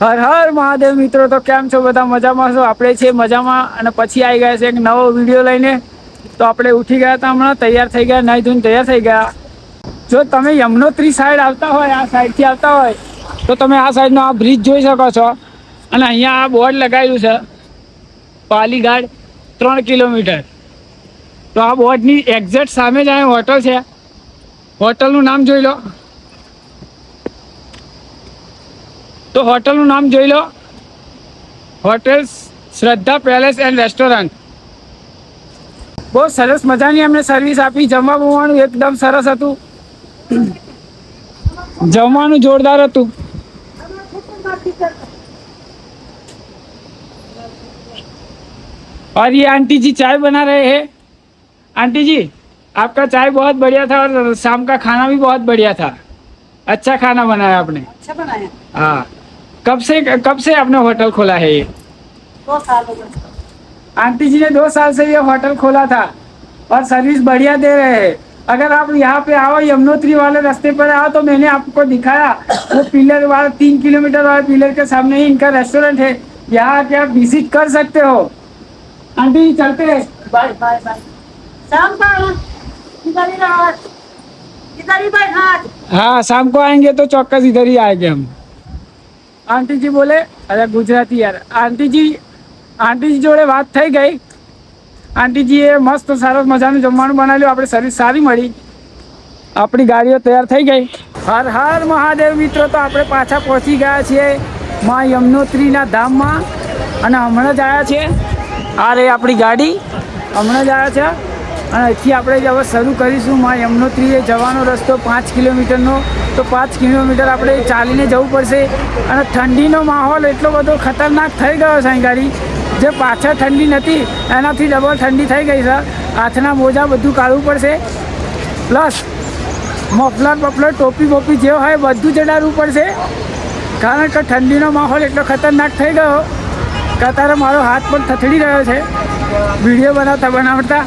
હર હર મહાદેવ મિત્રો, તો કેમ છો? બધા મજામાં છો? આપણે છે મજામાં અને પછી આવી ગયા છે એક નવો વીડિયો લઈને. તો આપણે ઉઠી ગયા હતા હમણાં, તૈયાર થઈ ગયા, નાઈ ધોઈને તૈયાર થઈ ગયા. જો તમે યમનોત્રી સાઈડ આવતા હોય, આ સાઈડથી આવતા હોય, તો તમે આ સાઈડનો આ બ્રિજ જોઈ શકો છો. અને અહીંયા આ બોર્ડ લગાવેલું છે પાલીઘાટ ત્રણ કિલોમીટર. તો આ બોર્ડની એક્ઝેક્ટ સામે જ અહીં હોટલ છે. હોટલનું નામ જોઈ લો. તો હોટલનું નામ જોઈ લો hotel Shraddha palace and restaurant બહુ સરસ મજાની અમને સર્વિસ આપી જમવા બમવાનું એકદમ સરસ હતું જમવાનું જોરદાર હતું और ये आंटी जी चाय बना रहे हैं आंटी जी आपका चाय बहुत बढ़िया था और शाम का खाना भी बहुत बढ़िया था अच्छा खाना बनाया आपने अच्छा बनाया हाँ कब से कब से आपने होटल खोला है ये? दो साल हो गए। आंटी जी ने दो साल से ये होटल खोला था और सर्विस बढ़िया दे रहे हैं। अगर आप यहाँ पे आओ यमुनोत्री वाले रास्ते पर आओ तो मैंने आपको दिखाया। वो पिलर वाला तीन किलोमीटर वाले पिलर के सामने ही इनका रेस्टोरेंट है। यहाँ आके आप विज़िट कर सकते हो। आंटी जी चलते हैं। Bye bye bye. शाम का इधर ही ही हाँ शाम को आएँगे तो चौक्कस इधर ही आएँगे हम। આંટી જી બોલે, અરે ગુજરાતી યાર. આંટીજી આંટીજી જોડે વાત થઈ ગઈ. આંટીજીએ મસ્ત સરસ મજાનું જમવાનું બનાવ્યું, આપણે સર્વિસ સારી મળી. આપણી ગાડીઓ તૈયાર થઈ ગઈ. હર હર મહાદેવ મિત્રો, તો આપણે પાછા પહોંચી ગયા છીએ મા યમનોત્રીના ધામમાં. અને હમણાં જ આવ્યા છીએ. આ રે આપણી ગાડી. હમણાં જ આવ્યા છે. અને અહીંથી આપણે જ હવે શરૂ કરીશું માં યમનોત્રીએ જવાનો રસ્તો પાંચ કિલોમીટરનો. તો પાંચ કિલોમીટર આપણે ચાલીને જવું પડશે. અને ઠંડીનો માહોલ એટલો બધો ખતરનાક થઈ ગયો છે જે પાછળ ઠંડી નથી, એનાથી ડબલ ઠંડી થઈ ગઈ છે. હાથના મોજા બધું કાઢવું પડશે. પ્લસ મફલર બફલર ટોપી બોપી જે હોય બધું ચડાવવું પડશે. કારણ કે ઠંડીનો માહોલ એટલો ખતરનાક થઈ ગયો. કે અત્યારે મારો હાથ પણ થથડી રહ્યો છે. વીડિયો બનાવતા બનાવતા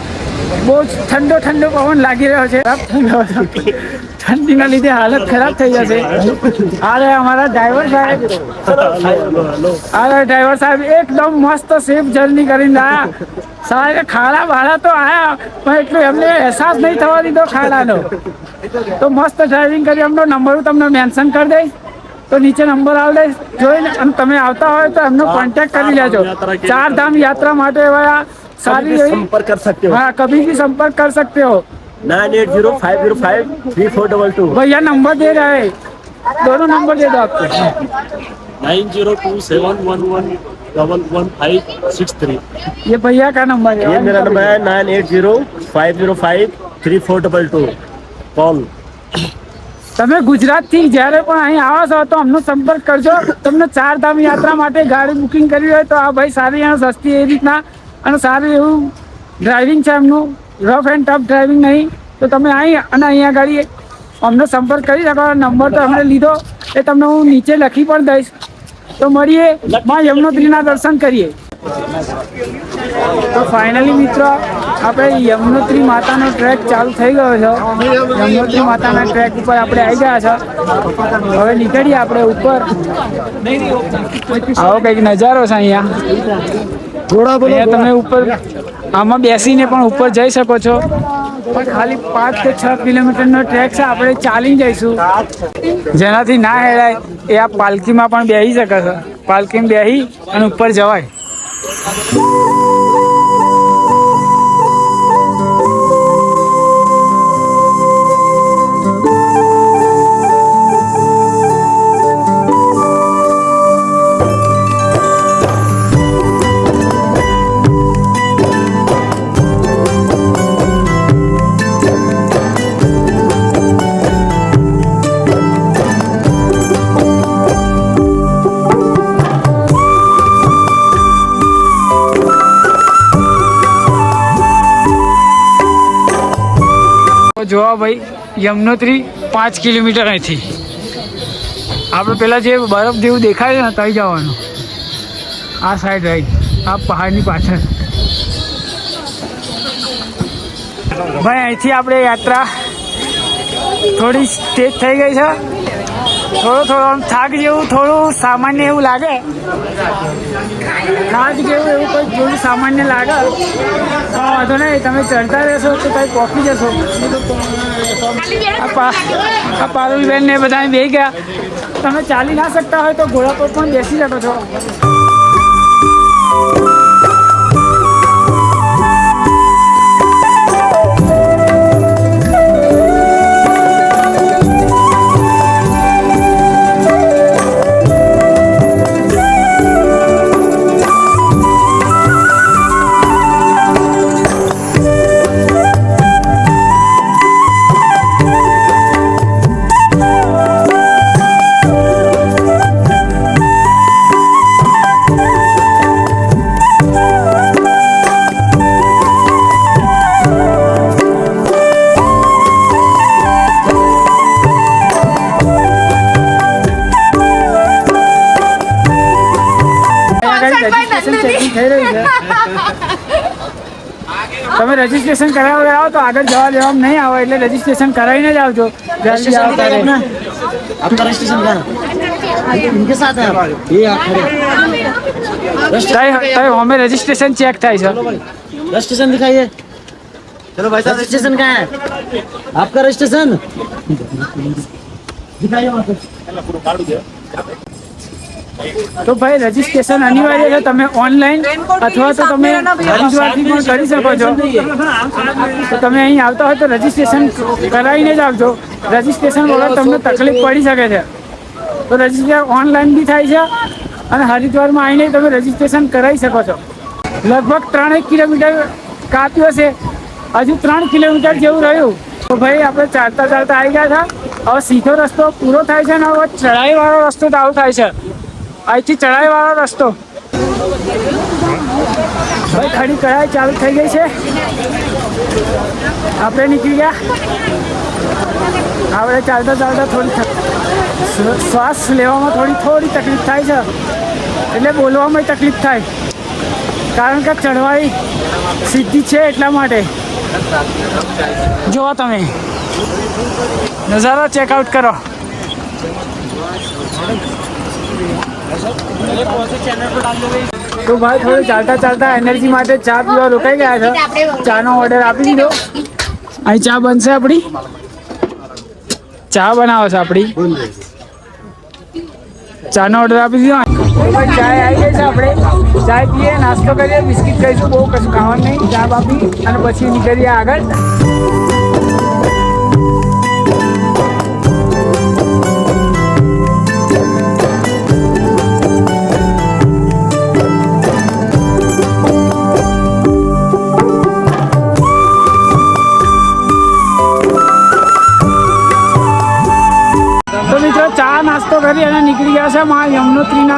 બહુ જ ઠંડો ઠંડો પવન લાગી રહ્યો છે. ઠંડીના લીધે હાલત ખરાબ થઈ જશે. અરે અમારા ડ્રાઈવર સાહેબ. અરે ડ્રાઈવર સાહેબ, એકદમ મસ્ત સેફ જર્ની કરીને આવ્યા સાહેબ ખાડા ભાડા તો આયા, પણ એટલું એમને અહેસાસ નહીં થવા દીધો ખાડાનો તો મસ્ત ડ્રાઇવિંગ કરી, એમનો નંબર હું તમને મેન્શન કરી દઈશ. તો નીચે નંબર આવી દઈશ. જોઈને અને તમે આવતા હોય તો એમનો કોન્ટેક્ટ કરી લેજો. ચાર ધામ યાત્રા માટે એવા સારી कभी भी એવી संपर्क कर सकते हो हाँ कभी भी संपर्क कर सकते हो nine eight zero five zero five three four double two भैया नंबर दे रहे हैं दोनों नंबर दे दो आपको nine zero two seven one one double one five six three ये भैया का नंबर है ये मेरा नंबर है nine eight zero five zero five three four double two call તમે ગુજરાતથી જ્યારે પણ અહીં આવો છો તો અમનો સંપર્ક કરજો તમને ચાર ધામ યાત્રા માટે ગાડી બુકિંગ કરવી હોય તો આ ભાઈ સારી અને સસ્તી એ રીતના અને સારું એવું ડ્રાઇવિંગ છે એમનું. રફ એન્ડ ટફ ડ્રાઇવિંગ નહીં. તો તમે અહીં અને અહીંયા ગાડી અમને સંપર્ક કરી શકો. નંબર તો અમને લીધો. એ તમને હું નીચે લખી પણ દઈશ. તો મળીએ. માં યમનોત્રીના દર્શન કરીએ. તો ફાઇનલી મિત્રો, આપણે યમનોત્રી માતાનો ટ્રેક ચાલુ થઈ ગયો છે. યમનોત્રી માતાના ટ્રેક ઉપર આપણે આવી ગયા છે. હવે નીકળીએ આપણે ઉપર. આવો કંઈક નજારો છે અહીંયા. અહીંયા તમે ઉપર આમાં બેસીને પણ ઉપર જઈ શકો છો. પણ ખાલી પાંચ કે છ કિલોમીટરનો ટ્રેક છે આપણે ચાલી જઈશું. જેનાથી ના હેરાય એ આ પાલકીમાં પણ બેસી શકે છે. પાલકીમાં બેસી અને ઉપર જવાય. યમનોત્રી પાંચ કિલોમીટર અહીંથી. આપણે પેલા જે બરફ જેવું દેખાય ને ત્યાં જવાનું. આ સાઈડ રાઈટ આ પહાડની પાછળ. ભાઈ, અહીંથી આપણે યાત્રા થોડી સ્ટેજ થઈ ગઈ છે. થોડો થોડો આમ થાક જેવું, થોડું સામાન્ય એવું લાગે. થાક જેવું એવું કોઈ થોડું સામાન્ય લાગે. પણ વાંધો નહીં, તમે ચડતા રહેશો તો કંઈ પહોંચી જશો. આ પારુલબેન ને બધા બે ગયા. તમે ચાલી ના શકતા હોય તો ઘોડા પર પણ બેસી શકો છો. તમે રજીસ્ટ્રેશન કરાવવા આવો તો આગળ જવા દેવામાં નહીં આવો એટલે રજીસ્ટ્રેશન કરાવીને જ આવજો જલ્દી આવો ત્યારે. आपका रजिस्ट्रेशन कहाँ है इनके साथ है आप ये आप खड़े તઈ તઈ અમે રજીસ્ટ્રેશન ચેક થાય છે रजिस्ट्रेशन दिखाइए चलो भाई साहब रजिस्ट्रेशन कहाँ है आपका रजिस्ट्रेशन दिखाइए वहाँ पे તો ભાઈ રજીસ્ટ્રેશન અનિવાર્ય છે તમે ઓનલાઈન અથવા તો તમે હરિદ્વારથી પણ કરી શકો છો. તો તમે અહીં આવતા હોય તો રજીસ્ટ્રેશન કરાવીને જ આવજો. રજીસ્ટ્રેશન વગર તમને તકલીફ પડી શકે છે. તો રજીસ્ટ્રેશન ઓનલાઈન બી થાય છે અને હરિદ્વારમાં આવીને તમે રજીસ્ટ્રેશન કરાવી શકો છો. લગભગ ત્રણેક કિલોમીટર કાપ્યું હશે. હજુ ત્રણ કિલોમીટર જેવું રહ્યું. તો ભાઈ આપણે ચાલતા ચાલતા આવી ગયા હતા. હવે સીધો રસ્તો પૂરો થાય છે ને હવે ચઢાઈવાળો રસ્તો ચાલુ થાય છે. અહીંથી ચઢાઈવાળો રસ્તો. ભાઈ ખડી કઢાઈ ચાલુ થઈ ગઈ છે. આપણે નીકળી ગયા. આપણે ચાલતા ચાલતા થોડી શ્વાસ લેવામાં થોડી થોડી તકલીફ થાય છે. એટલે બોલવામાં તકલીફ થાય. કારણ કે ચઢવાઈ સીધી છે એટલા માટે. જુઓ તમે. નજારો ચેકઆઉટ કરો. તો ભાઈ થોડું ચાલતા ચાલતા એનર્જી માટે ચા પીવા રોકાઈ ગયા છે ચાનો ઓર્ડર આપી દીધો અહીં ચા બનશે આપણી ચા બનાવો છે આપણી ચાનો ઓર્ડર આપી દીધો ભાઈ ચાય આવી ગઈ છે આપણે ચાય પીએ નાસ્તો કરીએ બિસ્કિટ ખાઈશું બહુ કશું ખાવાનું નહીં, ચા આપી અને પછી નીકળીએ આગળ.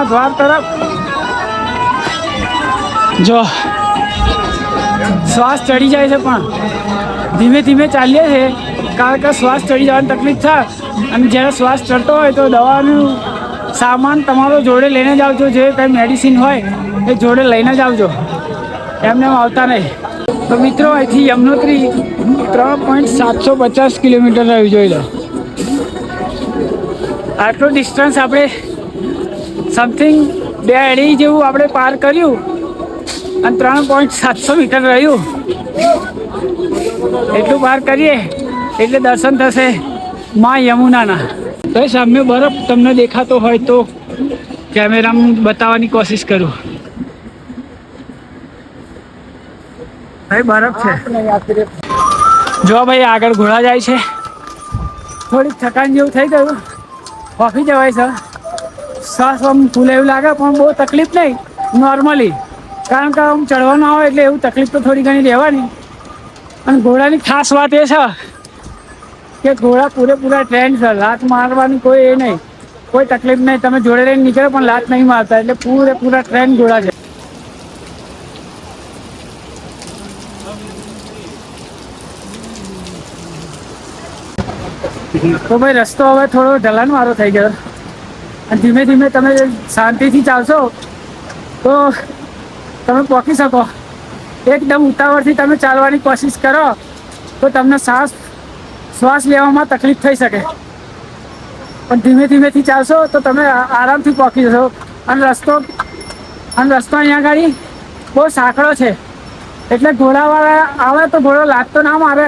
યમનોત્રીના દ્વાર તરફ. જો, શ્વાસ ચડી જાય છે પણ. ધીમે ધીમે ચાલીએ છે. કારણ કે શ્વાસ ચડી જવાની તકલીફ થાય. અને જ્યારે શ્વાસ ચડતો હોય તો દવાનું સામાન તમારો જોડે લઈને જ આવજો. જે કંઈ મેડિસિન હોય એ જોડે લઈને જ આવજો. એમને એમ આવતા નહીં. તો મિત્રો, અહીંથી યમનોત્રી ત્રણ પોઈન્ટ સાતસો પચાસ કિલોમીટર રહ્યું, જોઈ લો. આટલું ડિસ્ટન્સ આપણે સમથિંગ બે અઢી જેવું આપણે પાર કર્યું અને ત્રણ પોઈન્ટ સાતસો મીટર રહ્યું. એટલું પાર કરીએ એટલે દર્શન થશે મા યમુનાના. તો સામે બરફ તમને દેખાતો હોય તો કેમેરામાં બતાવવાની કોશિશ કરું. ભાઈ, બરફ છે. જો ભાઈ, આગળ ઘોડા જાય છે. થોડીક થકાન જેવું થઈ ગયું. કોફી જવાય છે. શ્વાસ આમ ફૂલે એવું લાગે, પણ બહુ તકલીફ નહીં નોર્મલી કારણ કે આમ ચડવાનું આવે એટલે એવું તકલીફ તો થોડી ઘણી રહેવાની. અને ઘોડાની ખાસ વાત એ છે કે ઘોડા પૂરેપૂરા ટ્રેન્ડ છે, લાત મારવાની કોઈ એ નહીં. કોઈ તકલીફ નહીં, તમે જોડે રહીને નીકળો, પણ લાત નહીં મારતા, એટલે પૂરેપૂરા ટ્રેન્ડ ઘોડા છે. તો ભાઈ રસ્તો હવે થોડો ઢલાન વાળો થઈ ગયો. અને ધીમે ધીમે તમે શાંતિથી ચાલશો, તો તમે પહોંચી શકો. એકદમ ઉતાવળથી તમે ચાલવાની કોશિશ કરો, તો તમને શ્વાસ શ્વાસ લેવામાં તકલીફ થઈ શકે. પણ ધીમે ધીમેથી ચાલશો, તો તમે આરામથી પહોંચી જશો. અને રસ્તો અને રસ્તો અહીંયા આગળ બહુ સાંકડો છે. એટલે ઘોડાવાળા આવે તો ઘોડો લાગતો ના મારે,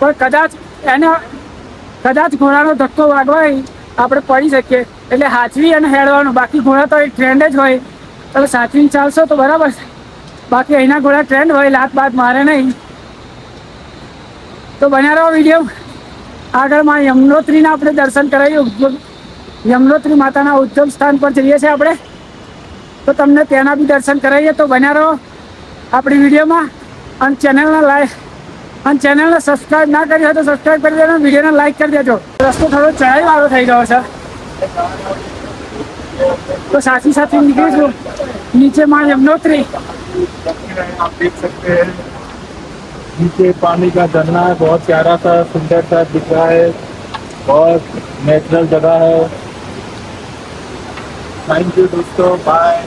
પણ કદાચ એને, કદાચ ઘોડાનો ધક્કો વાગવાય, આપણે પડી શકીએ. એટલે સાચવી અને હેડવાનું બાકી ઘોડા તો એક ટ્રેન્ડ જ હોય. તમે સાચવીને ચાલશો તો બરાબર છે. બાકી અહીંના ઘોડા ટ્રેન્ડ હોય, લાત બાત મારે નહીં. તો બન્યા રહો વીડિયો આગળ યમનોત્રીના આપણે દર્શન કરાવીએ. યમનોત્રી માતાના ઉદ્ગમ સ્થાન પર જઈએ છીએ આપણે. તો તમને તેના બી દર્શન કરાવીએ. તો બન્યા રહો આપણી વિડીયોમાં અને ચેનલને લાઈક અને ચેનલને સબસ્ક્રાઇબ ના કરી હોય તો સબસ્ક્રાઇબ કરી દેજો વિડીયોને લાઈક કરી દેજો. રસ્તો થોડો ચઢાઈ વાળો થઈ ગયો છે. તો સાથી સાથે નીકળીશું નીચે માં યમનોત્રી आप देख सकते हैं नीचे पानी का झरना है बहुत प्यारा सा सुंदर सा दिख रहा है बहुत नेचुरल जगह है थैंक यू दोस्तों बाय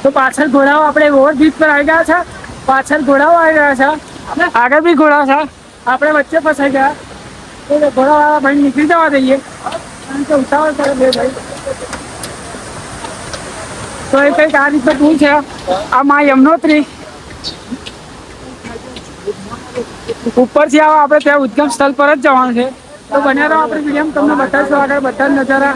તો પાછળ ઘોડાઓ આપણે ઓવરબ્રિજ પર આવી ગયા છે પાછળ ઘોડાઓ આવી ગયા છે આગળ બી ઘોડા છે આપણે વચ્ચે ફસાઈ ગયા તો નીકળી જવા દઈએ. તો એ કંઈક આ રીતે તું છે. આ માં યમનોત્રી. ઉપરથી આવો, આપણે ત્યાં ઉદ્ગમ સ્થળ પર જ જવાનું છે. તો બન્યા રહો આપણે વીડિયો તમને બતાવીશું આગળ બધા જ નજારા.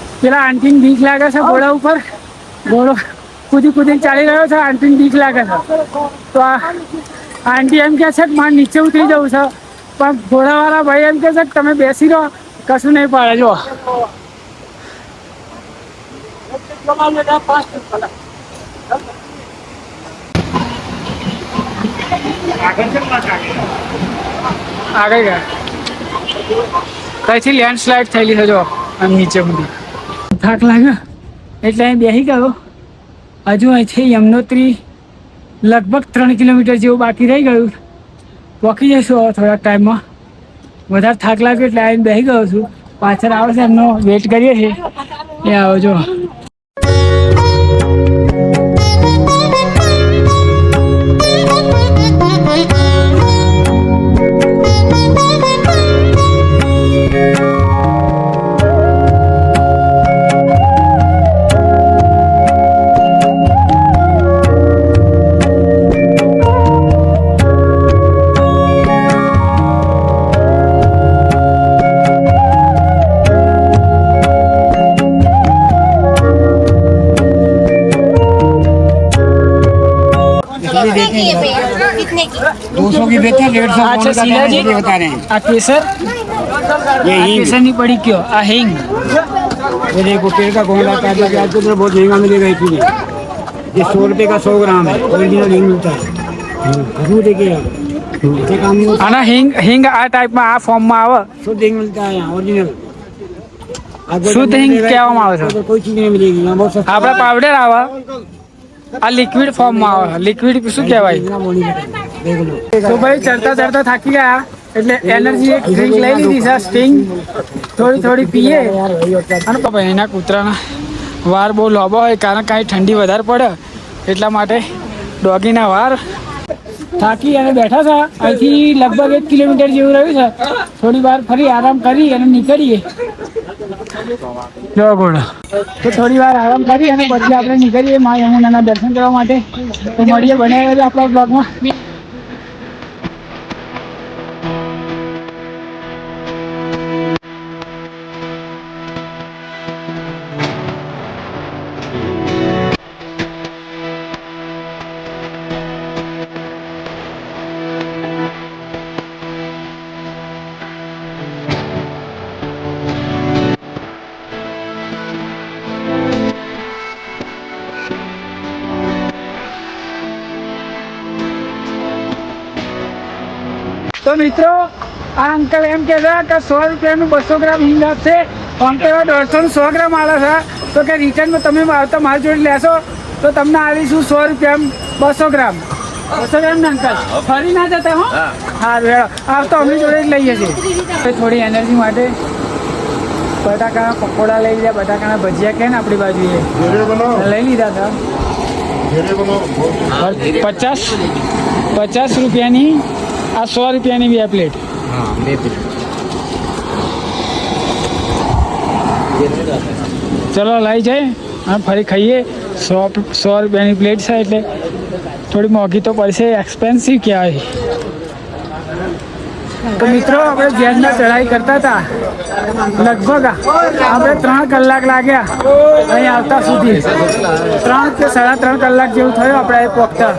પેલા આંટીને બીક લાગે છે ઘોડા ઉપર? ઘોડો કુદી કુદી ચાલી રહ્યો છે આંટીને બીક લાગે છે. તો આ આંટી એમ કે છે કે મારે નીચે ઉતરી જવું છે. પણ ઘોડાવાળા ભાઈ એમ કે છે કે તમે બેસી રહો કશું નહીં પાડે જો આગળ ગયા. કઈથી લેન્ડસ્લાઇડ થયેલી છે જો આમ નીચે સુધી થાક લાગ્યો? એટલે અહીં બેસી ગયો. હજુ અહીંથી યમનોત્રી. લગભગ ત્રણ કિલોમીટર જેવું બાકી રહી ગયું. પહોંચી જઈશું થોડાક ટાઈમમાં. વધારે થાક લાગ્યો એટલે આવીને બેસી ગયો છું. પાછળ આવશે છે એમનો વેટ કરીએ છીએ. એ આવો જો. कितने की दो सौ की बेचे डेढ़ सौ अच्छा सीला जी। बता रहे हैं? केसर? ये केसर नहीं पड़ी क्यों? अहिंग ये देखो पेड़ का घोड़ा काट लगा आपको तो बहुत महँगा मिलेगा एक किलो ये सौ रुपये का सौ ग्राम है ओरिजिनल हिंग मिलता है। ज़रूर देखिए आप? अना हिंग हिंग आ टाइप में आ फॉर्म में आव। शुद्ध हिंग मिलता है यहाँ ओरिजिनल शुद्ध हिंग क्या आवे कोई चीज़ नहीं मिलेगी यहाँ बहुत सस्ता आपका पाउडर आवा। આ લિક્વિડ ફોર્મમાં આવે. લિક્વિડ શું કહેવાય? તો ભાઈ ચડતા ચડતા થાકી ગયા. એટલે એનર્જી એક ડ્રિંક લઈ લીધી છે સ્ટિંગ થોડી થોડી પીએ. અને ભાઈ એના કૂતરાના વાર બહુ લોબો હોય, કારણ કાંઈ ઠંડી વધારે પડે. એટલા માટે ડોગીના વાર થાકી અને બેઠા હતા અહીંથી લગભગ એક કિલોમીટર જેવું રહ્યું છે. થોડી વાર ફરી આરામ કરી અને નીકળીએ. જો ઘોડો તો થોડી વાર આરામ કરી અને પછી આપણે નીકળીએ મા યમુનાના દર્શન કરવા માટે. તો મળીએ બનાવ્યા આપણા બ્લોગમાં મિત્રો આ અંકલ એમ કહેતા કે સો રૂપિયાનું બસો ગ્રામ હિંગ આપશે. અંકલ દોઢસો સો ગ્રામ આલે છે. તો કે રિટર્નમાં તમે આવતા માલ જોડે લેશો તો તમને આવીશું સો રૂપિયા બસો ગ્રામ. બસો ગ્રામ ને અંકલ. ફરી ના જતા હો. હા. વેળો આવતો અમે જોડે જ લઈએ છીએ. થોડી એનર્જી માટે બટાકાના પકોડા લઈ લીધા. બટાકાના ભજીયા કે ને આપણી બાજુએ. લઈ લીધા હતા. પચાસ પચાસ રૂપિયાની આ સો રૂપિયાની બે પ્લેટ. ચલો લઈ જાય. અને ફરી ખાઈએ. સો સો રૂપિયાની પ્લેટ છે એટલે થોડી મોંઘી તો પડશે. એક્સપેન્સિવ કહેવાય. તો મિત્રો, આપણે જેલમાં ચઢાઈ કરતા હતા. લગભગ આપણે ત્રણ કલાક લાગ્યા અહીં આવતા સુધી. ત્રણ કે સાડા ત્રણ કલાક જેવું થયું આપણે અહીં પહોંચતા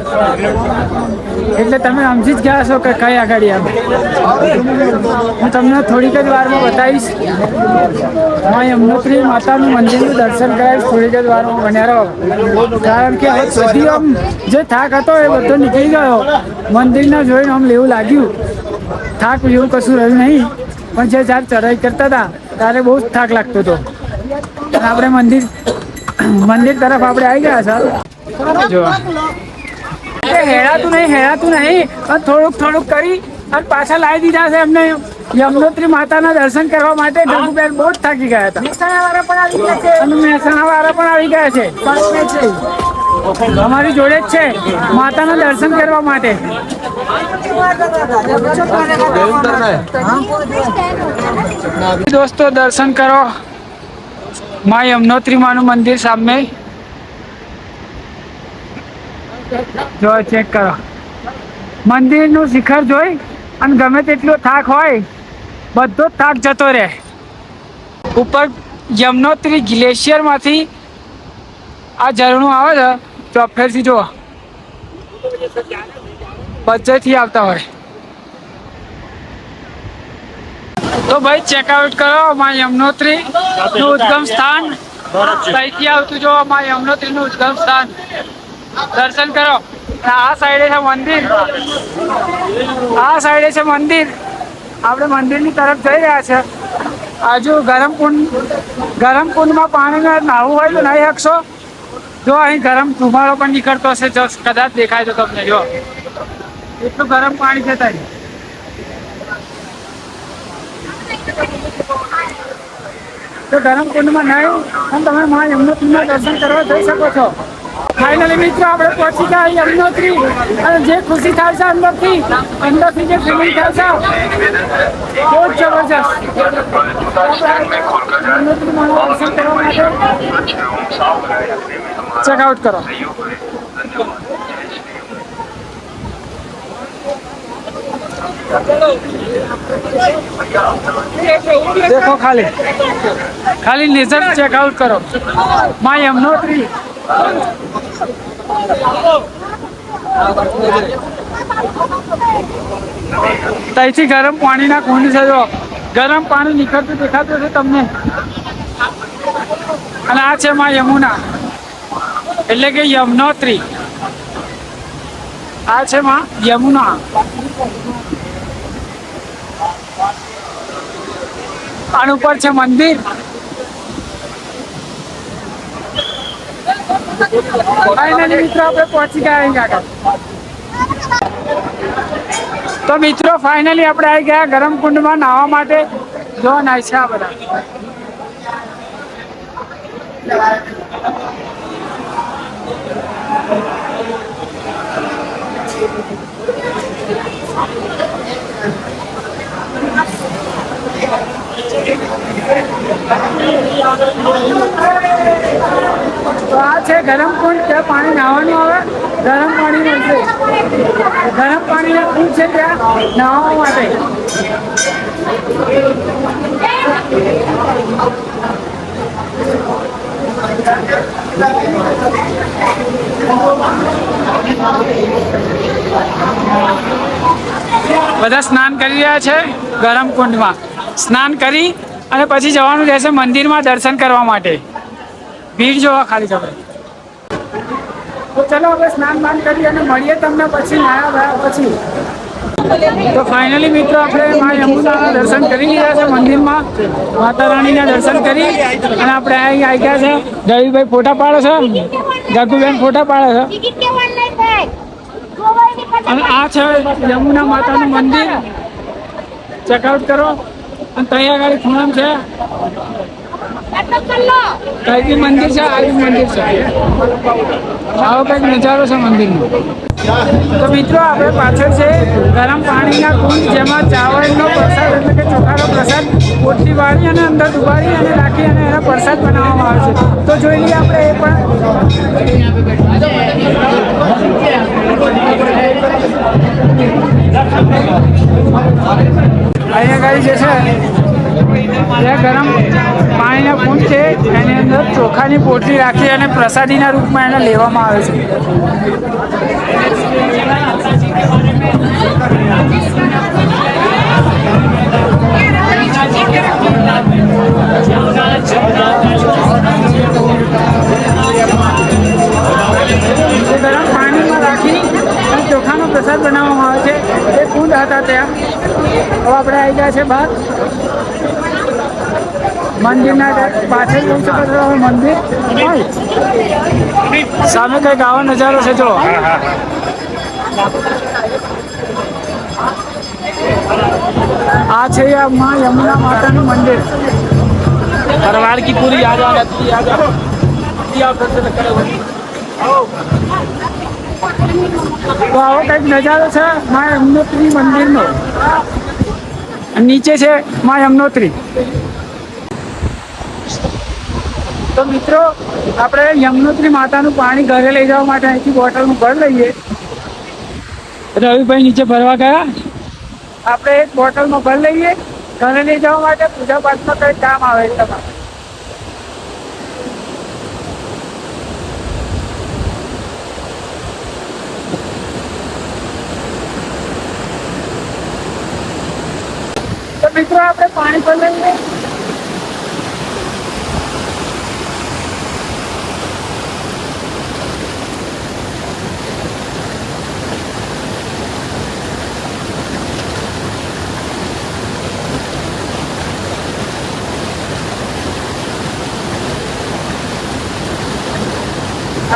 એટલે તમે સમજી જ ગયા છો કે કઈ આગળ હું તમને થોડીક જ વારમાં બતાવીશ. હા યમનોત્રી માતાનું મંદિરનું દર્શન કરાવીશ, થોડીક જ વારમાં બન્યા કારણ કે બધી આમ જે થાક હતો એ બધો નીકળી ગયો. મંદિરના જોઈને આમ લેવું લાગ્યું. થાક એવું કશું રહ્યું નહીં. પણ જે જ્યારે ચઢાઈ કરતા હતા ત્યારે બહુ જ થાક લાગતો હતો. આપણે મંદિર મંદિર તરફ આપણે આવી ગયા સર જો. એ હેરાતું નહીં હેરાતું નહીં પણ થોડુંક થોડુંક કરી અને પાછા લાવી દીધા છે એમને. યમનોત્રી માતાના દર્શન કરવા માટે ડગુબેન બહુ જ થાકી ગયા હતા. મહેસાણા વાળા પણ આવી ગયા છે. અને મહેસાણા વાળા પણ આવી ગયા છે. અમારી જોડે જ છે. માતાના દર્શન કરવા માટે. દોસ્તો, દર્શન કરો. મા યમનોત્રી માનું મંદિર સામે. જો ચેક કરો. મંદિરનું શિખર જોઈ અને ગમે તેટલો થાક હોય, બધો જ થાક જતો રહે. ઉપર યમનોત્રી ગ્લેશિયરમાંથી આ ઝરણું આવે છે. ચોફેરથી જુઓ. વચ્ચેથી આવતા હોય. તો ભાઈ ચેકઆઉટ કરો, અમારી યમનોત્રી નું ઉદ્ગમ સ્થાન. અહીંથી આવતું જો અમારી યમનોત્રી નું ઉદ્ગમ સ્થાન. દર્શન કરો. આ સાઈડે છે મંદિર. આ સાઈડે છે મંદિર. આપણે મંદિરની તરફ જઈ રહ્યા છે. આજુ ગરમ કુંડ, ગરમ કુંડમાં પાણીમાં નાહવું હોય તો નહીં શકશો. જો અહીં ગરમ ધુમાડો પણ નીકળતો હશે જો કદાચ દેખાય તો તમને, જો. એટલું ગરમ પાણી છે ત્યાં તો ગરમ કુંડમાં નહીં અને તમે મા યમનોત્રીના દર્શન કરવા જઈ શકો છો. ફાઇનલી મિત્રો, આપણે પહોંચી ગયા યમનોત્રી. અને જે ખુશી થાય છે અંદરથી અંદરથી જે ફિલિંગ થાય છે, બહુ જ જબરજસ્ત. યમનોત્રી માના દર્શન કરવા માટે. ચેકઆઉટ કરો. દેખો ખાલી. ખાલી નિઝર ચેકઆઉટ કરો. માય યમનોત્રી તઈથી ગરમ પાણીના કુંડ છે જો. ગરમ પાણી નીકળતું દેખાતું છે તમને. અને આ છે માં યમુના. એટલે કે યમનોત્રી. આ છે માં યમુના. આની ઉપર છે મંદિર. ફાઇનલી મિત્રો આપણે પહોંચી ગયા તો મિત્રો ફાઇનલી આપણે આવી ગયા ગરમ નાહવા માટે. જો નાય છે આ બધા. તો આ છે ગરમ કુંડ ત્યાં પાણી નાહવાનું આવે? ગરમ પાણી મળશે. ગરમ પાણીના કુંડ છે ત્યાં? નાહવા માટે. બધા સ્નાન કરી રહ્યા છે ગરમ કુંડમાં. સ્નાન કરી અને પછી જવાનું રહેશે મંદિરમાં દર્શન કરવા માટે. ભીડ જોવા ખાલી તમે તો ચલો હવે સ્નાન બાન કરી અને મળીએ તમને પછી પછી. તો ફાઇનલી મિત્રો આપણે મા યમુનાના દર્શન કરી લીધા છે મંદિરમાં. માતા રાણીના દર્શન કરી અને આપણે અહીં આવી ગયા છે. દવીભાઈ ફોટા પાડે છે. જગુબેન ફોટા પાડે છે. અને આ છે યમુના માતાનું મંદિર. ચેકઆઉટ કરો. અને ત્યાં આગળ ખૂણામ છે? કઈ મંદિર છે? આવી મંદિર છે? આવો કંઈક નજારો છે મંદિરનો. તો મિત્રો, આપણે પાછળ છે ગરમ પાણીના કુંડ જેમાં ચાવલનો પ્રસાદ એટલે કે ચોખાનો પ્રસાદ પોટલી વાળી અને અંદર ડુબાડી અને રાખી અને એનો પ્રસાદ બનાવવામાં આવે છે. તો જોઈ લઈએ આપણે એ પણ. અહીંયા ગાડી જે છે, જે ગરમ પાણીના કુંડ છે, એની અંદર ચોખાની પોટલી રાખી અને પ્રસાદીના રૂપમાં એને લેવામાં આવે છે. ગરમ પાણીમાં રાખી ચોખાનો પ્રસાદ બનાવવામાં આવે છે. હતા ત્યાં. હવે આપણે આવી ગયા છે બહાર. મંદિરના પાછળ જોઈ શકો છો મંદિર. સામે કંઈક આવો નજારો છે જો આ છે આ માં યમુના માતાનું મંદિર. પરવાડ કી પૂરી યાદ આ યાદ આ દર્શન તો આવો કંઈક નજારો છે મા યમનોત્રી મંદિરનો. નીચે છે મા યમનોત્રી. તો મિત્રો, આપણે યમનોત્રી માતાનું પાણી ઘરે લઈ જવા માટે અહીંથી બોટલનું ભર લઈએ. રવિભાઈ નીચે ભરવા ગયા. આપણે એક બોટલમાં ભર લઈએ. ઘરે લઈ જવા માટે પૂજા પાઠમાં કંઈ કામ આવે એટલા મિત્રો, આપણે પાણી લઈએ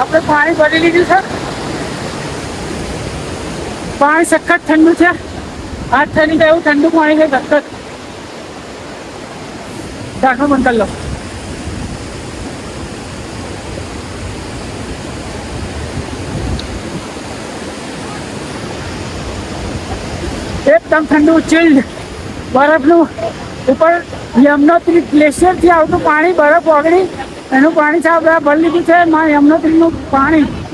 આપણે પાણી ભરી લીધું છે. પાણી સખત ઠંડુ છે. હાથ થઈને તો એવું ઠંડુ પાણી છે સખત. ઢાંકણું બંધ એકદમ ઠંડુ ચિલ્ડ બરફનું ઉપર યમનોત્રી ગ્લેશિયરથી આવતું પાણી, બરફ ઓગળી, એનું પાણી આ ભરી લીધું છે યમનોત્રીનું પાણી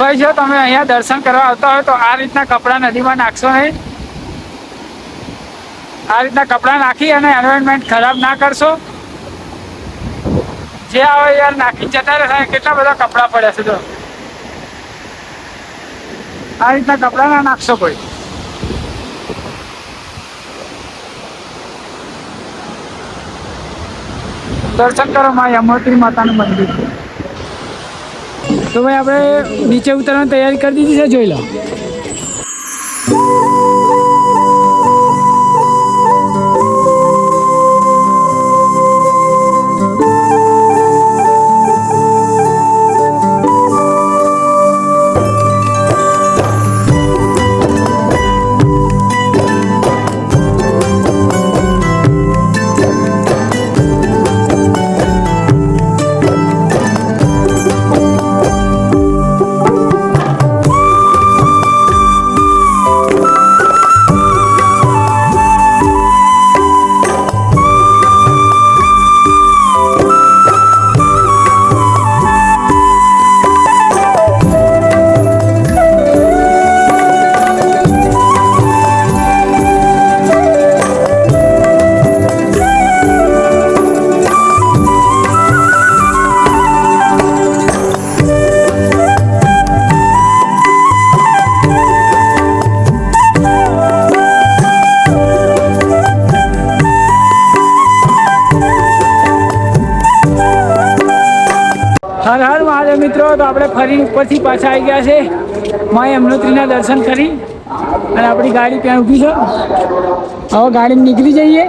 ભાઈ, જો તમે અહીંયા દર્શન કરવા આવતા હોય તો આ રીતના કપડાં નદીમાં નાખશો નહીં. આ રીતના કપડાં નાખી અને એન્વાયરમેન્ટ ખરાબ ના કરશો. જે આવે યાર નાખી જતા રહેશે કેટલા બધા કપડાં પડ્યા છે તો આ રીતના કપડાં ના નાખશો કોઈ. દર્શન કરો માં યમોત્રી માતાનું મંદિર. તો ભાઈ આપણે નીચે ઉતરવાની તૈયારી કરી દીધી છે જોઈ લો. ઉપરથી પાછા આવી ગયા છે. માએ યમનોત્રીના દર્શન કરી અને આપણી ગાડી ત્યાં ઊભી છે. હવે ગાડી નીકળી જઈએ.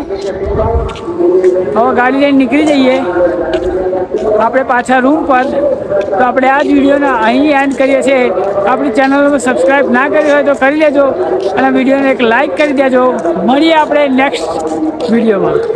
હવે ગાડી લઈને નીકળી જઈએ. આપણે પાછા રૂમ પર. તો આપણે આ જ વિડીયોને અહીં એન્ડ કરીએ છીએ. આપણી ચેનલને સબસ્ક્રાઈબ ના કરી હોય તો કરી લેજો. અને વિડીયોને એક લાઈક કરી દેજો. મળીએ આપણે નેક્સ્ટ વિડીયોમાં.